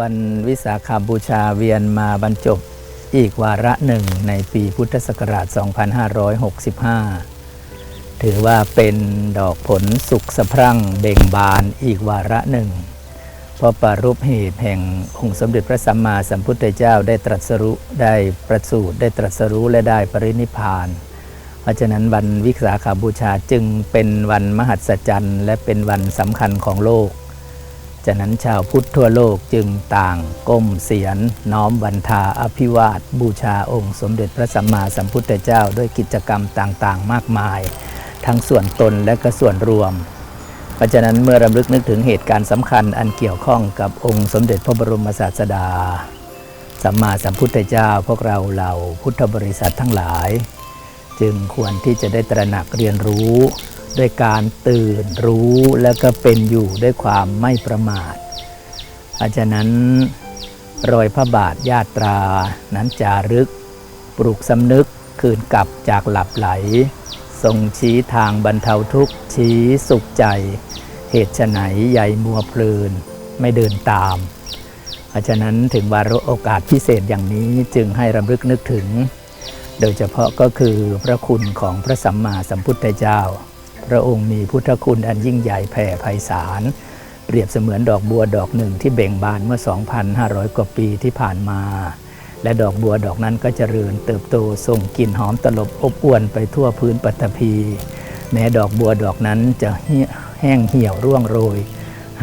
วันวิสาขบูชาเวียนมาบรรจบอีกวาระหนึ่งในปีพุทธศักราช 2565 ถือว่าเป็นดอกผลสุขสะพรั่งเบ่งบานอีกวาระหนึ่ง เพราะปารุปเหตุแห่งองค์สมเด็จพระสัมมาสัมพุทธเจ้าได้ตรัสรู้ได้ประสูติได้ตรัสรู้และได้ปรินิพพาน เพราะฉะนั้นวันวิสาขาบูชาจึงเป็นวันมหัศจรรย์ และเป็นวันสำคัญของโลก ฉะนั้นชาวพุทธทั่วโลกจึงต่างก้มเสียรน้อมวันทาอภิวาท บูชาองค์สมเด็จพระสัมมาสัมพุทธเจ้าด้วยกิจกรรมต่างๆ มากมาย ทั้งส่วนตนและก็ส่วนรวม เพราะฉะนั้นเมื่อรำลึกนึกถึงเหตุการณ์สำคัญอันเกี่ยวข้องกับองค์สมเด็จพระบรมศาสดา สัมมาสัมพุทธเจ้าพวกเราเหล่าพุทธบริษัททั้งหลาย จึงควรที่จะได้ตระหนักเรียนรู้ ด้วยการตื่นรู้แล้วก็เป็นอยู่ด้วยความไม่ประมาทเพราะฉะนั้นรอยพระบาทญาตรานั้นจารึก ปลุกสำนึกคืนกลับจากหลับไหลทรงชี้ทางบรรเทาทุกข์ชี้สุขใจ เหตุไฉนใหญ่มัวเพลินไม่เดินตาม เพราะฉะนั้นถึงวาระโอกาสพิเศษอย่างนี้จึงให้รำลึกนึกถึง โดยเฉพาะก็คือพระคุณของพระสัมมาสัมพุทธเจ้า พระองค์มีพุทธคุณอันยิ่งใหญ่แผ่ไพศาล เปรียบเสมือนดอกบัวดอกหนึ่งที่เบ่งบานเมื่อ 2,500 กว่าปีที่ผ่านมา และดอกบัวดอกนั้นก็เจริญเติบโตส่งกลิ่นหอมตลบอบอวนไปทั่วพื้นปัตภีแม้ดอกบัวดอกนั้นจะแห้งเหี่ยวร่วงโรย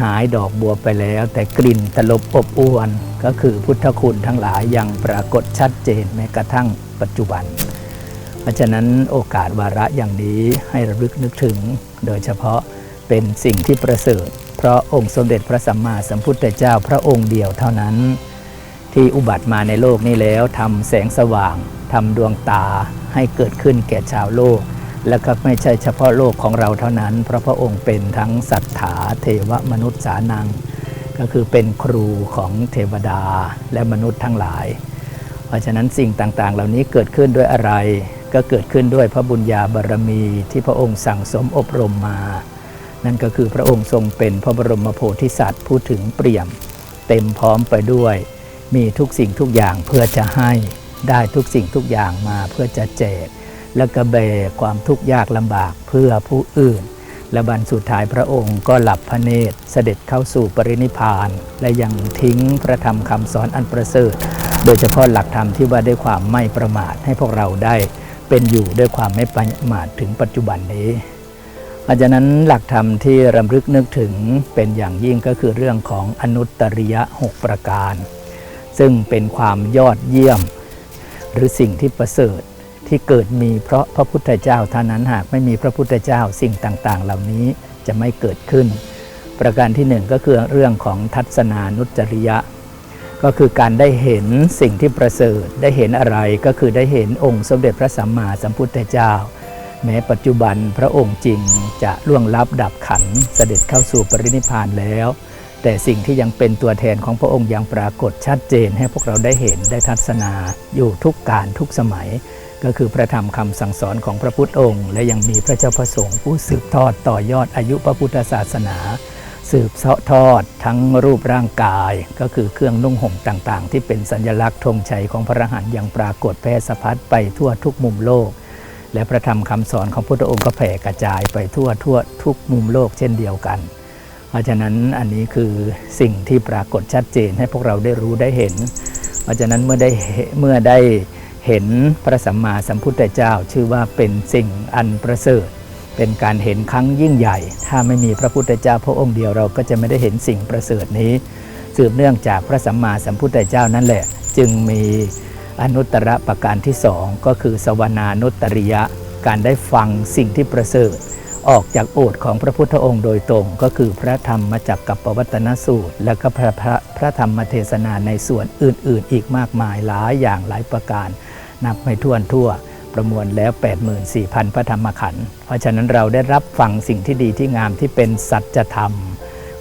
หายดอกบัวไปแล้ว แต่กลิ่นตลบอบอวน ก็คือพุทธคุณทั้งหลายยังปรากฏชัดเจนแม้กระทั่งปัจจุบัน เพราะฉะนั้นโอกาสวาระอย่างนี้ให้ระลึกนึกถึง โดยเฉพาะเป็นสิ่งที่ประเสริฐ เพราะองค์สมเด็จพระสัมมาสัมพุทธเจ้าพระองค์เดียวเท่านั้น ที่อุบัติมาในโลกนี้แล้วทำแสงสว่างทำดวงตาให้เกิดขึ้นแก่ชาวโลก และก็ไม่ใช่เฉพาะโลกของเราเท่านั้น เพราะพระองค์เป็นทั้งสัทธาเทวมนุษย์สานัง ก็คือเป็นครูของเทวดาและมนุษย์ทั้งหลาย เพราะฉะนั้นสิ่งต่างๆ เหล่านี้เกิดขึ้นด้วยอะไร ก็เกิดขึ้นด้วยพระบุญญาบารมีที่พระองค์สั่งสมอบรมมา นั่นก็คือพระองค์ทรงเป็นพระบรมโพธิสัตว์ผู้ถึงเปี่ยม เต็มพร้อมไปด้วย มีทุกสิ่งทุกอย่างเพื่อจะให้ได้ทุกสิ่งทุกอย่างมาเพื่อจะแจกและกระเบความทุกข์ยากลำบากเพื่อผู้อื่น และบันสุดท้ายพระองค์ก็หลับพระเนตรเสด็จเข้าสู่ปรินิพพาน และยังทิ้งพระธรรมคำสอนอันประเสริฐ โดยเฉพาะหลักธรรมที่ว่าด้วยความไม่ประมาทให้พวกเราได้ เป็นอยู่ด้วยความไม่ประมาทถึงปัจจุบันนี้เพราะฉะนั้นหลักธรรมที่รำลึกนึกถึงเป็นอย่างยิ่งก็คือเรื่องของอนุตตริยะ 6 ประการ ซึ่งเป็นความยอดเยี่ยม หรือสิ่งที่ประเสริฐที่เกิดมีเพราะพระพุทธเจ้าเท่านั้นหากไม่มีพระพุทธเจ้าสิ่งต่างๆ เหล่านี้จะไม่เกิดขึ้น ประการที่หนึ่งก็คือเรื่องของทัศนานุจริยะ ก็คือการได้เห็นสิ่งที่ประเสริฐ ได้เห็นอะไรก็คือได้เห็นองค์สมเด็จพระสัมมาสัมพุทธเจ้า แม้ปัจจุบันพระองค์จริงจะล่วงลับดับขันเสด็จเข้าสู่ปรินิพานแล้ว แต่สิ่งที่ยังเป็นตัวแทนของพระองค์ยังปรากฏชัดเจนให้พวกเราได้เห็นได้ทัศนาอยู่ทุกการทุกสมัย ก็คือพระธรรมคำสั่งสอนของพระพุทธองค์ และยังมีพระเจ้าประสงค์ผู้สืบทอดต่อยอดอายุพระพุทธศาสนา สืบเสาะทอดทั้งรูปร่างกาย ก็คือเครื่องนุ่งห่มต่างๆ ที่เป็นสัญลักษณ์ธงชัยของพระอรหันต์ยังปรากฏแพร่สะพัดไปทั่วทุกมุมโลก และพระธรรมคำสอนของพระพุทธองค์ก็แผ่กระจายไปทั่วทั่วทุกมุมโลกเช่นเดียวกัน เพราะฉะนั้นอันนี้คือสิ่งที่ปรากฏชัดเจนให้พวกเราได้รู้ได้เห็น เพราะฉะนั้นเมื่อได้เมื่อได้เห็นพระสัมมาสัมพุทธเจ้าชื่อว่าเป็นสิ่งอันประเสริฐ เป็นการเห็นครั้งยิ่งใหญ่ ถ้าไม่มีพระพุทธเจ้าพระองค์เดียวเราก็จะไม่ได้เห็นสิ่งประเสริฐนี้ สืบเนื่องจากพระสัมมาสัมพุทธเจ้านั่นแหละ จึงมีอนุตตรประการที่สองก็คือสวนานุตริยะ การได้ฟังสิ่งที่ประเสริฐ ออกจากโอษของพระพุทธองค์โดยตรง ก็คือพระธรรมมาจากกับปวัตนสูตร และก็พระพระพระธรรมเทศนาในส่วนอื่นๆ อีกมากมายหลายอย่างหลายประการ นับไม่ถ้วนทั่ว ประมวลแล้ว 84,000 พระธรรมขันธ์เพราะฉะนั้นเราได้รับฟังสิ่งที่ดีที่งามที่เป็นสัจธรรม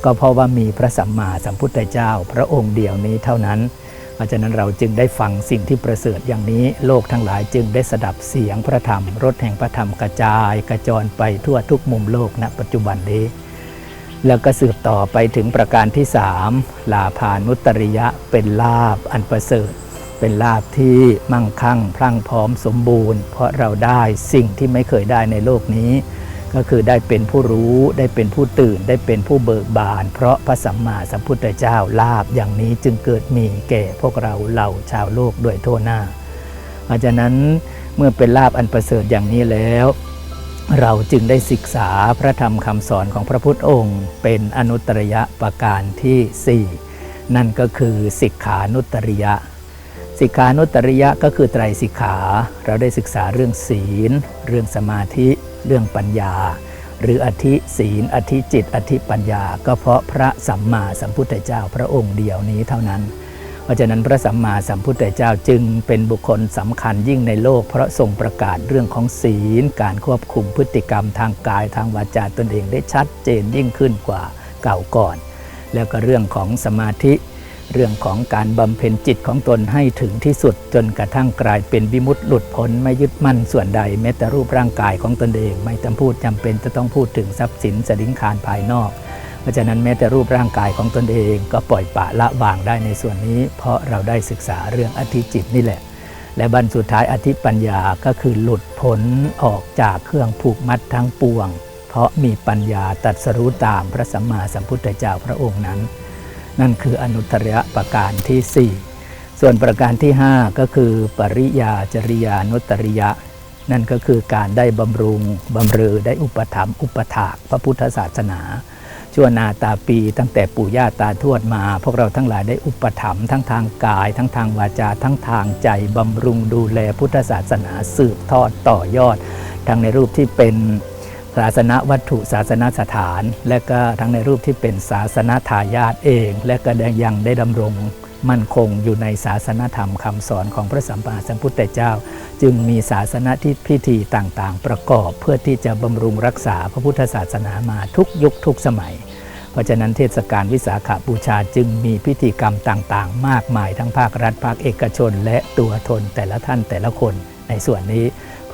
ก็เพราะว่ามีพระสัมมาสัมพุทธเจ้า พระองค์เดียวนี้เท่านั้น เพราะฉะนั้นเราจึงได้ฟังสิ่งที่ประเสริฐอย่างนี้ โลกทั้งหลายจึงได้สดับเสียงพระธรรม รถแห่งพระธรรมกระจาย กระจรไปทั่วทุกมุมโลกณปัจจุบันนี้แล้วก็สืบต่อไปถึงประการที่สามลาภานุตริยะเป็นลาบอันประเสริฐ เป็นลาบที่มั่งคั่ง พรั่งพร้อมสมบูรณ์ เพราะเราได้สิ่งที่ไม่เคยได้ในโลกนี้ ก็คือได้เป็นผู้รู้ได้เป็นผู้ตื่นได้เป็นผู้เบิกบาน เพราะพระสัมมาสัมพุทธเจ้าลาบอย่างนี้จึงเกิดมีแก่พวกเราเหล่าชาวโลกด้วยทั่วหน้าเพราะฉะนั้นเมื่อเป็นลาบอันประเสริฐอย่างนี้แล้ว เราจึงได้ศึกษาพระธรรมคำสอนของพระพุทธองค์ เป็นอนุตริยประการที่ 4 นั่นก็คือสิกขานุตริยะ สิกขานุตริยะก็คือไตรสิกขา เราได้ศึกษาเรื่องศีล เรื่องสมาธิ เรื่องปัญญา หรืออธิศีล อธิจิต อธิปัญญา ก็เพราะพระสัมมาสัมพุทธเจ้าพระองค์เดียวนี้เท่านั้น เพราะฉะนั้นพระสัมมาสัมพุทธเจ้าจึงเป็นบุคคลสำคัญยิ่งในโลก เพราะทรงประกาศเรื่องของศีล การควบคุมพฤติกรรมทางกายทางวาจาตนเองได้ชัดเจนยิ่งขึ้นกว่าเก่าก่อน แล้วก็เรื่องของสมาธิ เรื่องของการบำเพ็ญจิตของตนให้ถึงที่สุด จนกระทั่งกลายเป็นวิมุตติหลุดพ้นไม่ยึดมั่นส่วนใดแม้แต่รูปร่างกายของตนเอง ไม่จำพูดจำเป็นจะต้องพูดถึงทรัพย์สินสดิงคารภายนอก เพราะฉะนั้นแม้แต่รูปร่างกายของตนเองก็ปล่อยปะละวางได้ในส่วนนี้ เพราะเราได้ศึกษาเรื่องอธิจิตนี่แหละ และบันสุดท้ายอธิปัญญาก็คือหลุดพ้นออกจากเครื่องผูกมัดทั้งปวง เพราะมีปัญญาตัดสรู้ตามพระสัมมาสัมพุทธเจ้าพระองค์นั้น นั่นคืออนุตตรยประการที่ 4 ส่วนประการที่ 5 ก็คือ ปริยาจริยานุตตริยะ นั่นก็คือการได้บำรุงบำเรอได้อุปถัมภ์อุปถากพระพุทธศาสนาชั่วนาตาปีตั้งแต่ปู่ย่าตาทวดมา พวกเราทั้งหลายได้อุปถัมภ์ทั้งทางกาย ทั้งทางวาจา ทั้งทางใจ บำรุงดูแลพุทธศาสนาสืบทอดต่อยอด ทั้งในรูปที่เป็น ศาสนวัตถุศาสนสถาน และก็ทั้งในรูปที่เป็นศาสนทายาทเอง และก็ยังได้ดำรงมั่นคงอยู่ในศาสนธรรมคำสอนของพระสัมมาสัมพุทธเจ้า จึงมีศาสนที่พิธีต่างๆ ประกอบเพื่อที่จะบำรุงรักษาพระพุทธศาสนามาทุกยุคทุกสมัย เพราะฉะนั้นเทศกาลวิสาขบูชาจึงมีพิธีกรรมต่างๆ มากมายทั้งภาครัฐภาคเอกชน และตัวตนแต่ละท่านแต่ละคนในส่วนนี้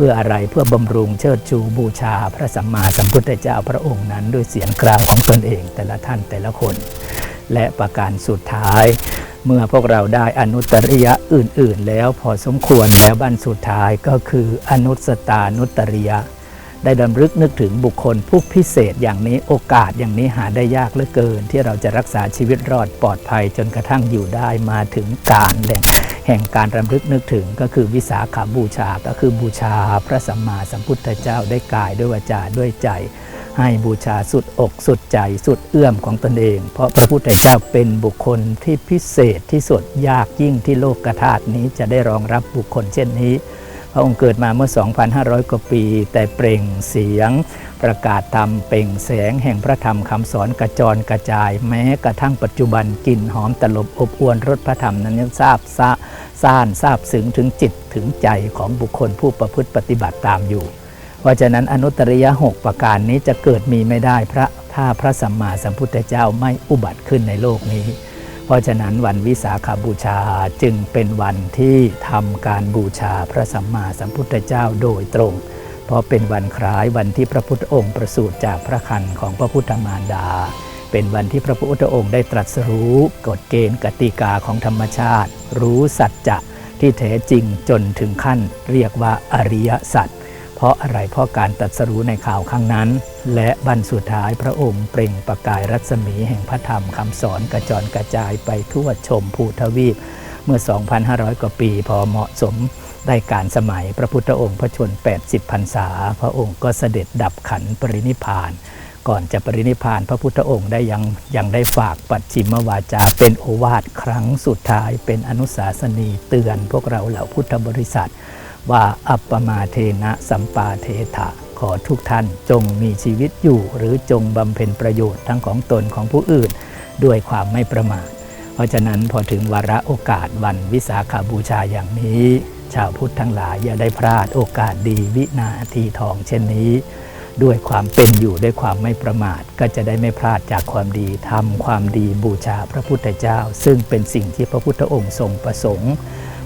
พื่ออะไรเพื่อบำรุงเชิดชูบูชา พระสัมมาสัมพุทธเจ้าพระองค์นั้น ด้วยเสียงกลาวของตนเองแต่ละท่านแต่ละคน และประการสุดท้าย เมื่อพวกเราได้อนุตริยะอื่น ๆ แล้วพอสมควรแล้วบันสุดท้ายก็คืออนุสตานุตริยะ ได้ดำลึกนึกถึงบุคคลผู้พิเศษอย่างนี้โอกาสอย่างนี้หาได้ยากเหลือเกิน ที่เราจะรักษาชีวิตรอดปลอดภัยจนกระทั่งอยู่ได้มาถึงการแหล่ง แห่งการรำลึกนึกถึงก็คือวิสาขาบูชาก็คือบูชาพระสัมมาสัมพุทธเจ้าได้กายด้วยวาจาด้วยใจ ให้บูชาสุดอกสุดใจสุดเอื้อมของตนเอง เพราะพระพุทธเจ้าเป็นบุคคลที่พิเศษที่สุดยากยิ่งที่โลกธาตุนี้จะได้รองรับบุคคลเช่นนี้ พระองค์เกิดมาเมื่อ 2,500 กว่าปี แต่เปล่งเสียง ประกาศธรรมเปล่งแสงแห่งพระธรรมคำสอนกระจรกระจาย แม้กระทั่งปัจจุบันกลิ่นหอมตลบอบอวนรสพระธรรมนั้นยังทราบซะซ่านทราบซึ้งถึงจิตถึงใจของบุคคลผู้ประพฤติปฏิบัติตามอยู่ เพราะฉะนั้นอนุตริยะหกประการนี้จะเกิดมีไม่ได้พระถ้าพระสัมมาสัมพุทธเจ้าไม่อุบัติขึ้นในโลกนี้ เพราะฉะนั้นวันวิสาขาบูชาจึงเป็นวันที่ทำการบูชาพระสัมมาสัมพุทธเจ้าโดยตรง เพราะเป็นวันคล้ายวันที่พระพุทธองค์ประสูติจากพระคันของพระพุทธมารดา เป็นวันที่พระพุทธองค์ได้ตรัสรู้กฎเกณฑ์กติกาของธรรมชาติ รู้สัจจะที่แท้จริงจนถึงขั้น เรียกว่าอริยสัจ เพราะอะไรเพราะการตรัสรู้ในข่าวครั้งนั้น และบันสุดท้ายพระองค์เปล่งประกายรัศมีแห่งพระธรรมคำสอนกระจรกระจายไปทั่วชมภูทวีป เมื่อ 2,500 กว่าปีพอเหมาะสมได้การสมัยพระพุทธองค์พระชน 80พรรษา พระองค์ก็เสด็จดับขันปรินิพาน ก่อนจะปรินิพพานพระพุทธองค์ได้ยังยังได้ฝากปัจฉิมวาจาเป็นโอวาทครั้งสุดท้ายเป็นอนุสาสนีเตือนพวกเราเหล่าพุทธบริษัท ว่าอัปปมาเทนะสัมปาเทถะขอทุกท่านจงมีชีวิตอยู่ หรือจงบำเพ็ญประโยชน์ทั้งของตนของผู้อื่น ด้วยความไม่ประมาท เพราะฉะนั้นพอถึงวาระโอกาสวันวิสาขาบูชาอย่างนี้ ชาวพุทธทั้งหลายอย่าได้พลาดโอกาสดีวินาทีทองเช่นนี้ ด้วยความเป็นอยู่ด้วยความไม่ประมาท ก็จะได้ไม่พลาดจากความดีทำความดีบูชาพระพุทธเจ้า ซึ่งเป็นสิ่งที่พระพุทธองค์ทรงประสงค์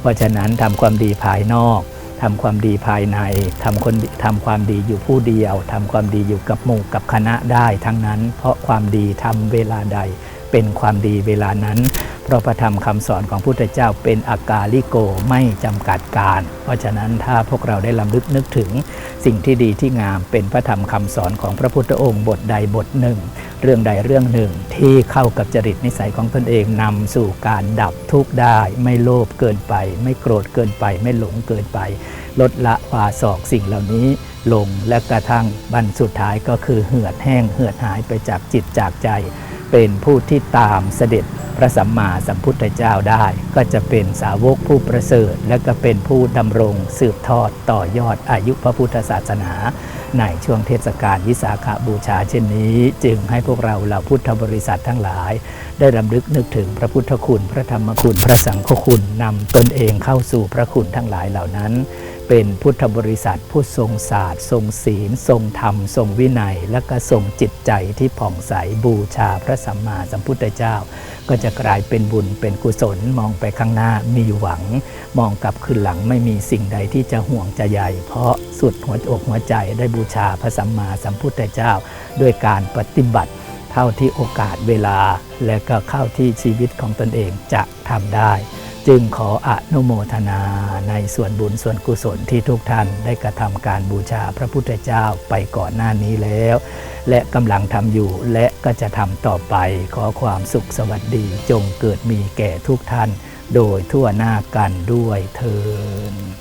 เพราะฉะนั้นทำความดีภายนอก ทำความดีภายในทำคนทำความดีอยู่ผู้เดียวทำความดีอยู่กับหมู่กับคณะได้ทั้งนั้น เพราะความดีทำเวลาใดเป็นความดีเวลานั้น ราะพระธรรมคำสอนของพุทธเจ้าเป็นอากาลิโกไม่จำกัดการ เพราะฉะนั้นถ้าพวกเราได้ลำลึกนึกถึง สิ่งที่ดีที่งามเป็นพระธรรมคำสอนของพระพุทธองค์บทใดบทหนึ่ง เรื่องใดเรื่องหนึ่ง ที่เข้ากับจริตนิสัยของตนเองนำสู่การดับทุกข์ได้ ไม่โลภเกินไป ไม่โกรธเกินไป ไม่หลงเกินไป ลดละวาสอกสิ่งเหล่านี้ลงและกระทั่งบันสุดท้ายก็คือเหือดแห้งเหือดหายไปจากจิตจากใจ เป็นผู้ที่ตามเสด็จพระสัมมาสัมพุทธเจ้าได้ ก็จะเป็นสาวกผู้ประเสริฐ และก็เป็นผู้ดำรงสืบทอดต่อยอดอายุพระพุทธศาสนา ในช่วงเทศกาลวิสาขบูชาเช่นนี้ จึงให้พวกเราเหล่าพุทธบริษัททั้งหลาย ได้รำลึกนึกถึงพระพุทธคุณ พระธรรมคุณพระสังฆคุณนำตนเองเข้าสู่พระคุณทั้งหลายเหล่านั้น เป็นพุทธบริษัทผู้ทรงศาสตร์ ทรงศีล ทรงธรรม ทรงวินัย และก็ทรงจิตใจที่ผ่องใสบูชาพระสัมมาสัมพุทธเจ้า ก็จะกลายเป็นบุญเป็นกุศลมองไปข้างหน้ามีหวัง มองกลับคืนหลังไม่มีสิ่งใดที่จะห่วงจะใหญ่ เพราะสุดหัวอกหัวใจได้บูชาพระสัมมาสัมพุทธเจ้า ด้วยการปฏิบัติเท่าที่โอกาสเวลา และก็เข้าที่ชีวิตของตนเองจะทำได้ จึงขออนุโมทนาในส่วนบุญส่วนกุศลที่ทุกท่านได้กระทำการบูชาพระพุทธเจ้าไปก่อนหน้านี้แล้ว และกำลังทำอยู่และก็จะทำต่อไปขอความสุขสวัสดีจงเกิดมีแก่ทุกท่าน โดยทั่วหน้ากันด้วยเทอ